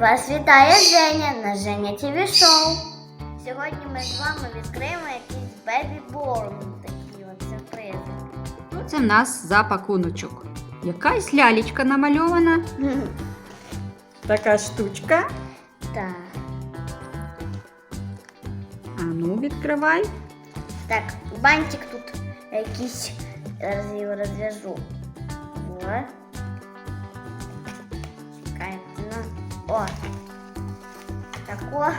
Вас вітає Женя на Женя ТВ Шоу. Сьогодні ми з вами відкриємо якийсь Born. Такі от сюрпризи. Ну, Це в нас запакуночок. Якась лялечка намальована. Така штучка. Так. А ну, відкривай. Так, бантик тут якийсь. Розв'яжу. Вот. Тако.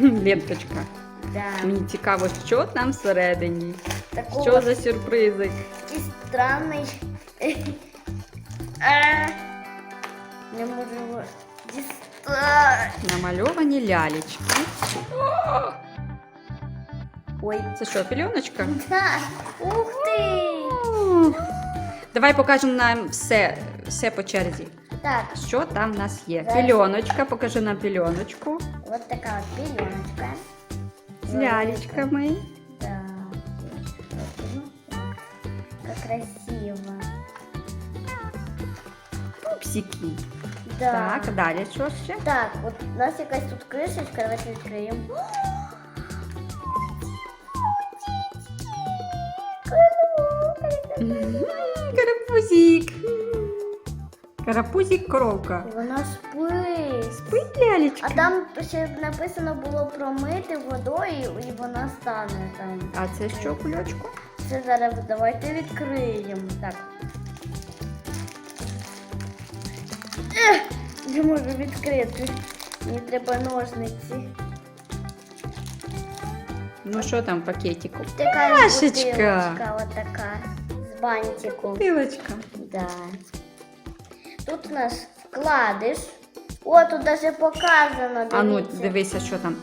Ленточка. Да. Мені цікаво, що там всередині. Такого Що за сюрпризи? Такий странний. А, Не можу дістати. Намальовані лялечки. Ой. Це що, пільоночка? Да. Ух ти! Давай покажемо нам все, все по черзі. Так, Що там в нас є? Зараз. Пільоночка, покажи нам пільоночку. от така от пільоночка. З лялечками. Да. Как красиво. Пупсики. Да. Так, далі що ще? Так, от у нас якась тут кришечка, давайте відкриємо. Карапузик. Карапузик коровка. Вона спить. Спить лялечка. А там ще написано було промити водою і вона стане там. А це що, кульочку? Це зараз давайте відкриємо. Так. Ех, Не можу відкрити. Мені треба ножниці. Ну що там в пакетику? Така Пляшечка. бутилочка отака. З бантиком. Пилочка. Да. Тут у нас вкладиш. О, тут даже показано. А ну дивіться. дивися, що там.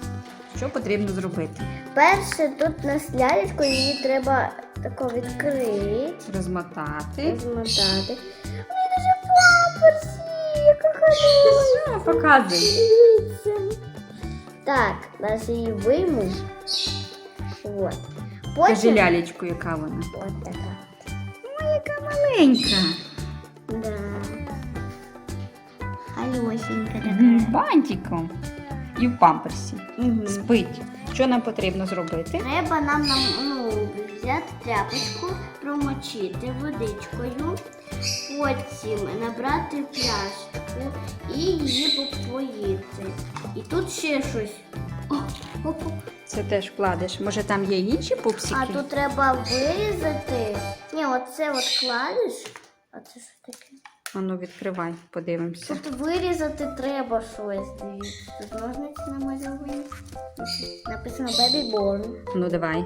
Що потрібно зробити? Перше тут у нас лялечко, її треба тако відкрити. Розмотати. Розмотати. Ой, даже памперсі, яка хороша. Показуй. Дивіться. Так, я її вийму. Вот. Покажи Потім... лялечку, яка вона. От така. Ой, яка маленька. Алюсенька З. Бантиком. І в памперсі. Мгм. Спить. Що нам потрібно зробити? Треба нам, нам ну, взяти тряпочку, промочити водичкою, потім набрати пляшку і її попоїти. І тут ще щось. О. Це теж вкладеш. Може там є інші пупсики? А тут треба вирізати. Ні, оце от кладеш. А це що таке? А ну відкривай, подивимося. Тут вирізати треба щось. Дивіться. Тут ножниці намальовані. Написано Baby Born. Ну давай.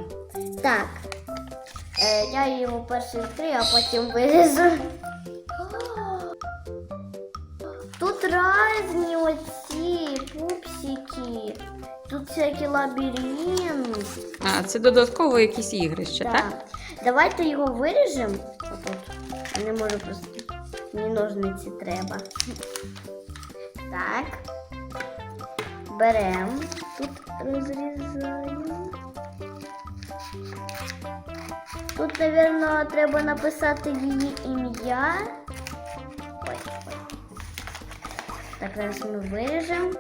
Так. Е, я його перше відкрию, а потім виріжу. Тут різні оці пупсики. Тут всякі лабіринт. А, це додатково якісь ігрища, так? Так. Давайте його виріжемо. Я Не можу просто. Мені ножниці треба. Так. Беремо. Тут розрізаємо. Тут, мабуть, треба написати її ім'я. Ой, ой. Так, зараз ми виріжемо.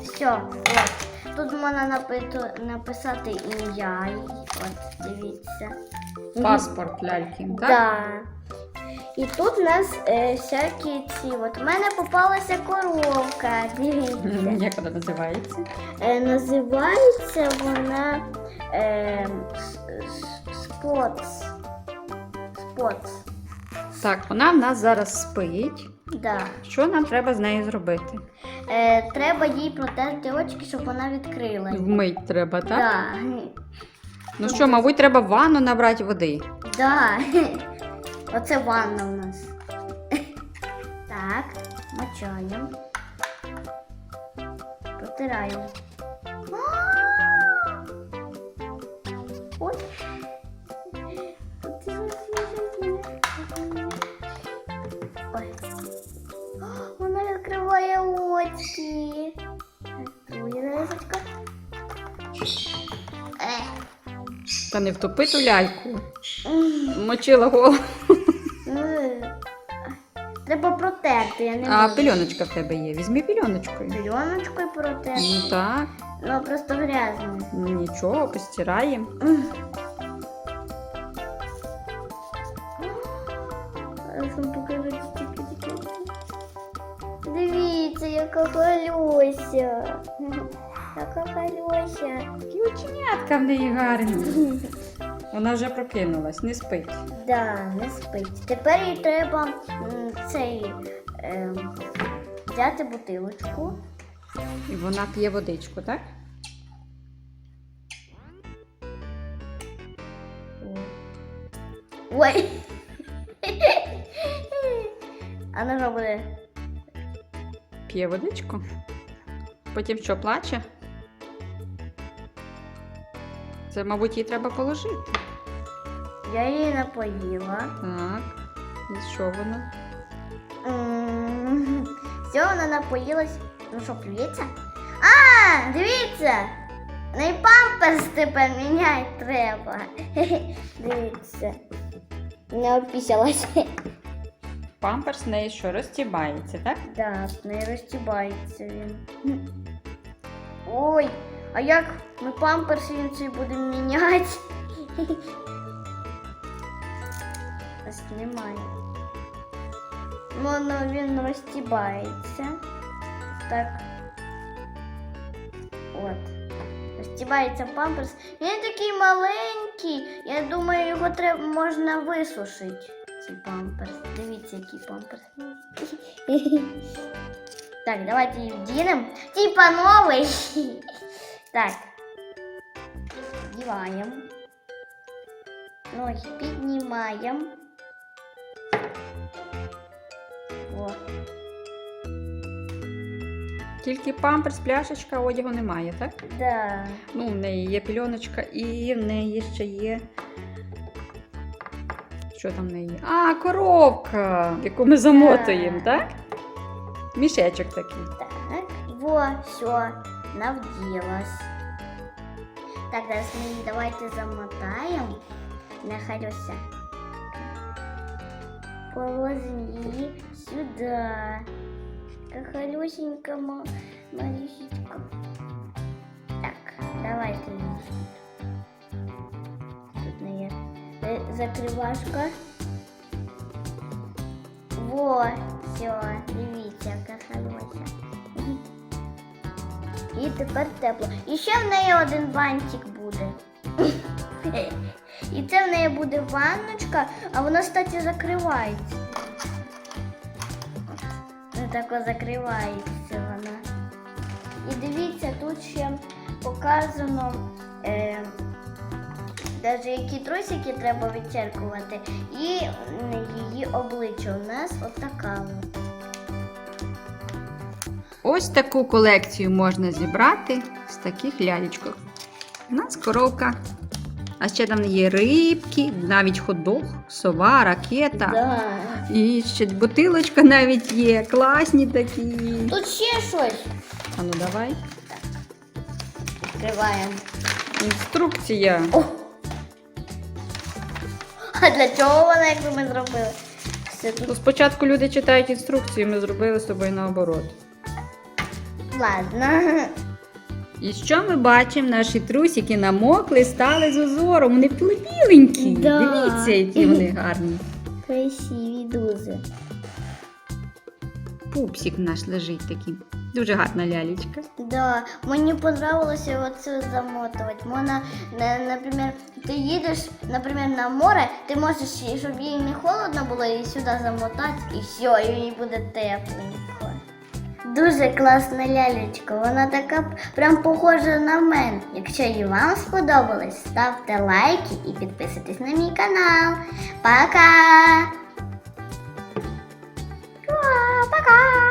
Все, от. Тут можна напиту- написати ім'я. От, дивіться. Паспорт ляльки, так? Да. І тут у нас е, всякі ці. От у мене попалася коровка. Дивіться. Як вона називається? Е, називається вона е, споц. Споц. Так, вона в нас зараз спить. Да. Що нам треба з нею зробити? Е, треба їй протерти очки, щоб вона відкрила. Вмить треба, так? Да. Ну що, мабуть, треба в ванну набрати води. Да. Оце ванна у нас. Так, мочаємо. Протираємо. Та не втопи ту ляльку. Мочила голову. Ну, протерти, я не А можу. пельоночка в тебе є. Візьми пельоночкою. Пельоночкою протерти. Ну так, Ну просто грязно. ну нічого, постираємо. Дивіться, яка колюся. Яка колюся. Які оченятка в неї гарні. Вона вже прокинулась, не спить. Да, не спить. Тепер їй треба м, цей ем, взяти бутилочку. І вона п'є водичку, так? Ой. А ну що буде? П'є водичку. Потім що, плаче? Це, мабуть, їй треба положити. Я її напоїла. Так. І що воно? М, Все, вона напоїлась. Ну що, плюється? А, дивіться! Не памперс тепер міняти треба. Дивіться. Не опісялась. Памперс в неї що розтібається, так? Так, не розтібається він. Ой, а як ми памперс він цей будемо міняти? Ось немає. Воно він розтібається. Так. От. Розтібається памперс. Він такий маленький. Я думаю, його треба можна висушити. Цей памперс. Дивіться, який памперс. Так, давайте її вдінемо. Типа новий. Так. Вдіваємо. Ноги піднімаємо. О. Тільки памперс, пляшечка, одягу немає, так? Да. Ну, в неї є пільоночка і в неї ще є. Що там в неї? є? А, коробка, яку ми замотуємо, так? Мішечок такий. Так. Во, все. Навділась. Так, зараз ми її давайте замотаємо. Нехай ось. Положимо її сюди. Така халюсенька ма- малюсечка. Так, давайте її сюди. Тут не є е, закривашка. Во, все, дивіться, яка І тепер тепло. І ще в неї один бантик буде. І це в неї буде ванночка, а вона, кстати, закривається. Тако закривається вона. І дивіться, тут ще показано. Е, Навіть які трусики треба відчеркувати, і її обличчя у нас отака. от. Ось таку колекцію можна зібрати з таких лялечок. У нас коровка. А ще там є рибки, навіть ходох, сова, ракета. Да. І ще бутилочка навіть є. Класні такі. Тут ще щось. А ну давай. Відкриваємо. Інструкція. О! А для чого вона, як ми зробили? Все Ну, тут. спочатку люди читають інструкцію, ми зробили з тобою наоборот. Ладно. І що ми бачимо? Наші трусики намокли, стали з узором. Вони біленькі. Да. Дивіться, які вони гарні. Красиві дуже. Пупсик наш лежить такий. Дуже гарна лялечка. Да, мені понравилося оце замотувати. Можна, наприклад, ти їдеш, наприклад, на море, ти можеш, щоб їй не холодно було, її сюди замотати, і все, і їй буде тепленько. Дуже класна лялечка, вона така прям похожа на мене. Якщо і вам сподобалось, ставте лайки і підписуйтесь на мій канал. Пока! Пока!